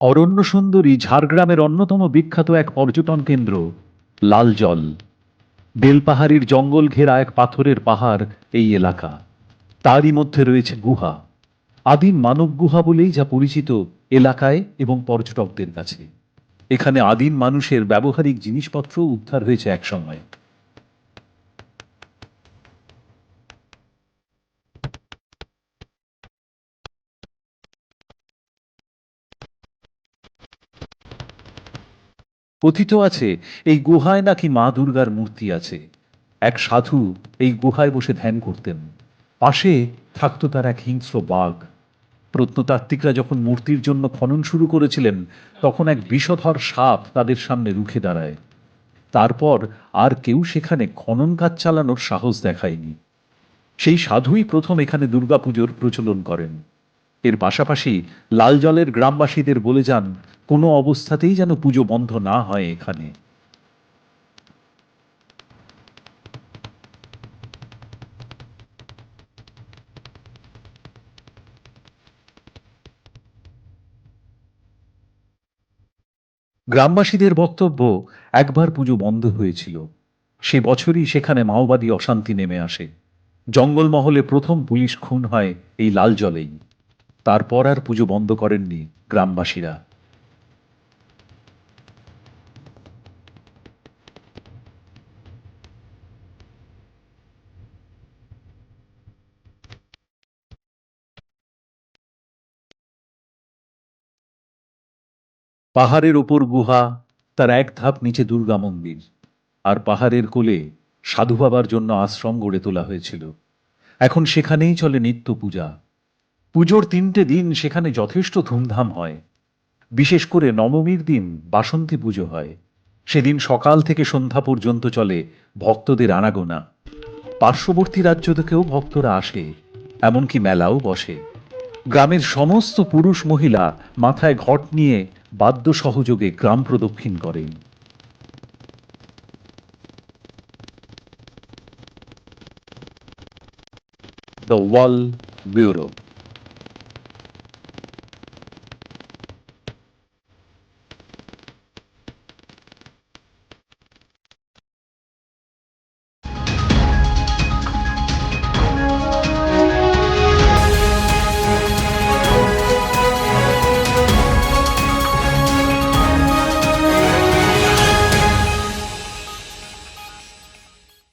অরণ্য সুন্দরী ঝাড়গ্রামের অন্যতম বিখ্যাত এক পর্যটন কেন্দ্র লাল জল বেলপাহাড়ির জঙ্গল ঘেরা এক পাথরের পাহাড় এই এলাকা। তারই মধ্যে রয়েছে গুহা। আদিম মানব গুহা বলেই যা পরিচিত এলাকায় এবং পর্যটকদের কাছে। এখানে আদিম মানুষের ব্যবহারিক জিনিসপত্র উদ্ধার হয়েছে একসময়। কথিত আছে, এই গুহায় নাকি মা দুর্গার মূর্তি আছে। এক সাধু এই গুহায় বসে ধ্যান করতেন। পাশে থাকতো তার এক হিংস্র বাঘ। প্রত্নতাত্ত্বিকরা যখন মূর্তির জন্য খনন শুরু করেছিলেন, তখন এক বিষধর সাপ তাদের সামনে রুখে দাঁড়ায়। তারপর আর কেউ সেখানে খনন কাজ চালানোর সাহস দেখায়নি। সেই সাধুই প্রথম এখানে দুর্গাপুজোর প্রচলন করেন। এর পাশাপাশি লাল জলের গ্রামবাসীদের বলে যান, কোনো অবস্থাতেই যেন পুজো বন্ধ না হয় এখানে। গ্রামবাসীদের বক্তব্য, একবার পুজো বন্ধ হয়েছিল। সে বছরই সেখানে মাওবাদী অশান্তি নেমে আসে। জঙ্গলমহলে প্রথম পুলিশ খুন হয় এই লাল জলেই। তারপর আর পুজো বন্ধ করেননি গ্রামবাসীরা। পাহাড়ের ওপর গুহা, তার এক ধাপ নিচে দুর্গা মন্দির। আর পাহাড়ের কোলে সাধু বাবার জন্য আশ্রম গড়ে তোলা হয়েছিল। এখন সেখানেই চলে নিত্য পূজা। পুজোর তিনটে দিন সেখানে যথেষ্ট ধুমধাম হয়। বিশেষ করে নবমীর দিন বাসন্তী পুজো হয়। সেদিন সকাল থেকে সন্ধ্যা পর্যন্ত চলে ভক্তদের আনাগোনা। পার্শ্ববর্তী রাজ্য থেকেও ভক্তরা আসে, এমনকি মেলাও বসে। গ্রামের সমস্ত পুরুষ মহিলা মাথায় ঘট নিয়ে বাদ্য সহযোগে গ্রাম প্রদক্ষিণ করেন। The wall bureau